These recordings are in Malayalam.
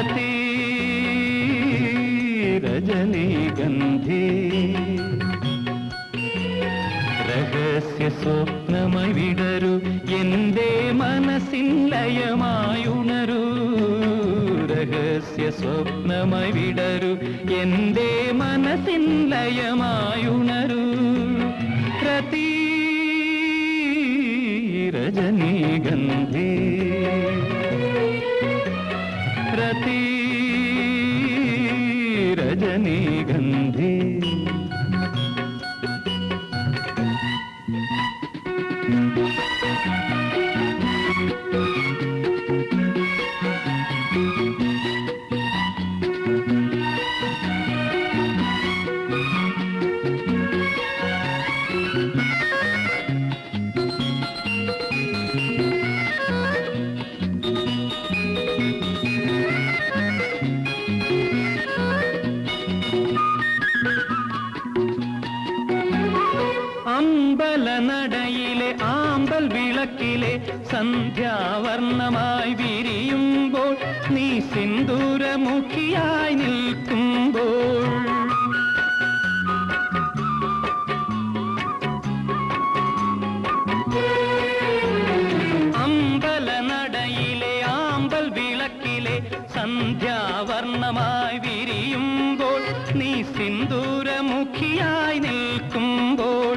രതി രജനീഗന്ധി രഹസ്യ സ്വപ്നമായി വിടരൂ എന്റെ മനസ്സിൻ ലയമായുണരൂ രഹസ്യ സ്വപ്നമായി വിടരൂ എന്റെ മനസ്സിൻ ലയമായുണരൂ രതി రజనీ గంధి thank you രജനീഗന്ധി അമ്പലനടയിലെ ആമ്പൽ വിളക്കിലെ സന്ധ്യാവർണമായി വിരിയുമ്പോൾ നീ സിന്ദൂരമുഖിയായി നിൽക്കുമ്പോൾ വിളക്കിലെ സന്ധ്യാവർണമായി വിരിയുമ്പോൾ നീ സിന്ദൂരമുഖിയായി നിൽക്കുമ്പോൾ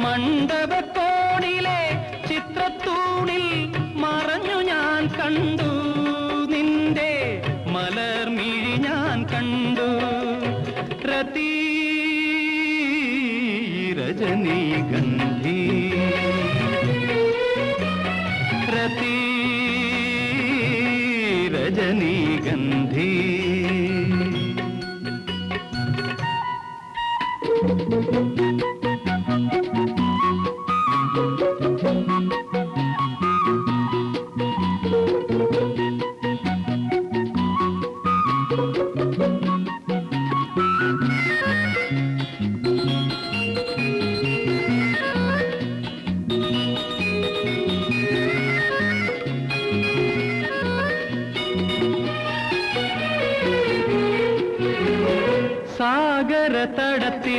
മണ്ഡപത്തോണിലെ ചിത്രത്തൂണിൽ മറഞ്ഞു ഞാൻ കണ്ടു. നിന്റെ മലർമിഴി ഞാൻ കണ്ടു. രതി രജനീഗന്ധി രതി രജനീഗന്ധി സാഗര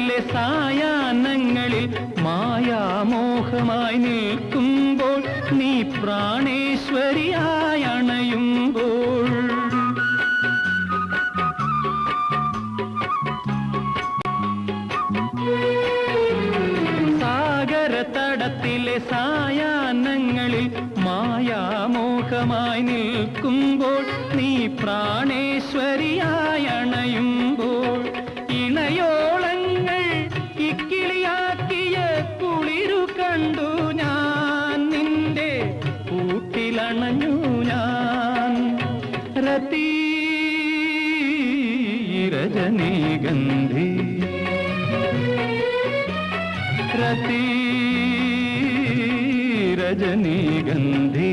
തടത്തിലെ സായാഹ്നങ്ങളിൽ മായാമോഹമായി നിൽക്കുമ്പോൾ നീ പ്രാണേശ്വരിയായി അണയുമ്പോൾ. സാഗരതടത്തിലെ സായാഹ്നങ്ങളിൽ മായാമോഹമായി നിൽക്കുമ്പോൾ നീ പ്രാണേശ്വരിയായി രതി രജനീഗന്ധി रजनी गंधी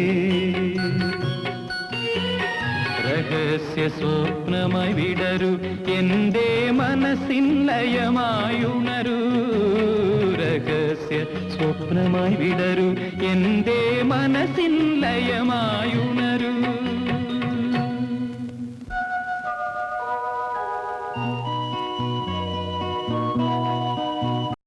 രഹസ്യ സ്വപ്നമായി വിടരൂ എന്റെ മനസ്സിൻ ലയമായുണരൂ രഹസ്യ സ്വപ്നമായി വിടരൂ എന്റെ മനസ്സിൻ ലയമായുണരൂ